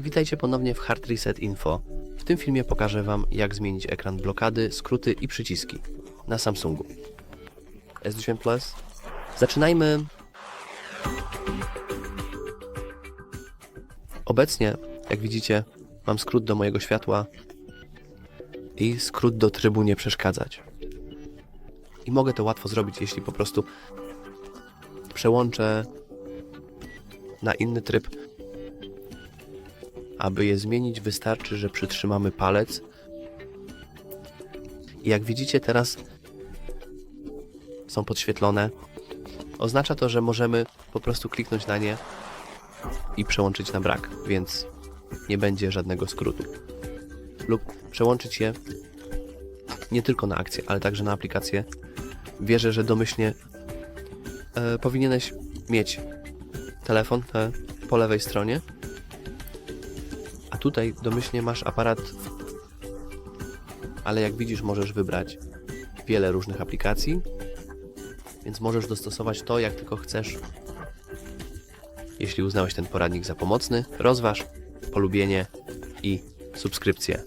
Witajcie ponownie w Hard Reset Info. W tym filmie pokażę Wam, jak zmienić ekran blokady, skróty i przyciski na Samsungu. S10 Plus. Zaczynajmy. Obecnie, jak widzicie, mam skrót do mojego światła i skrót do trybu nie przeszkadzać. I mogę to łatwo zrobić, jeśli po prostu przełączę na inny tryb. Aby je zmienić, wystarczy, że przytrzymamy palec. I jak widzicie, teraz są podświetlone. Oznacza to, że możemy po prostu kliknąć na nie i przełączyć na brak, więc nie będzie żadnego skrótu. Lub przełączyć je nie tylko na akcję, ale także na aplikację. Wierzę, że domyślnie e, powinieneś mieć telefon e, po lewej stronie, tutaj domyślnie masz aparat, ale jak widzisz, możesz wybrać wiele różnych aplikacji, więc możesz dostosować to, jak tylko chcesz. Jeśli uznałeś ten poradnik za pomocny, rozważ polubienie i subskrypcję.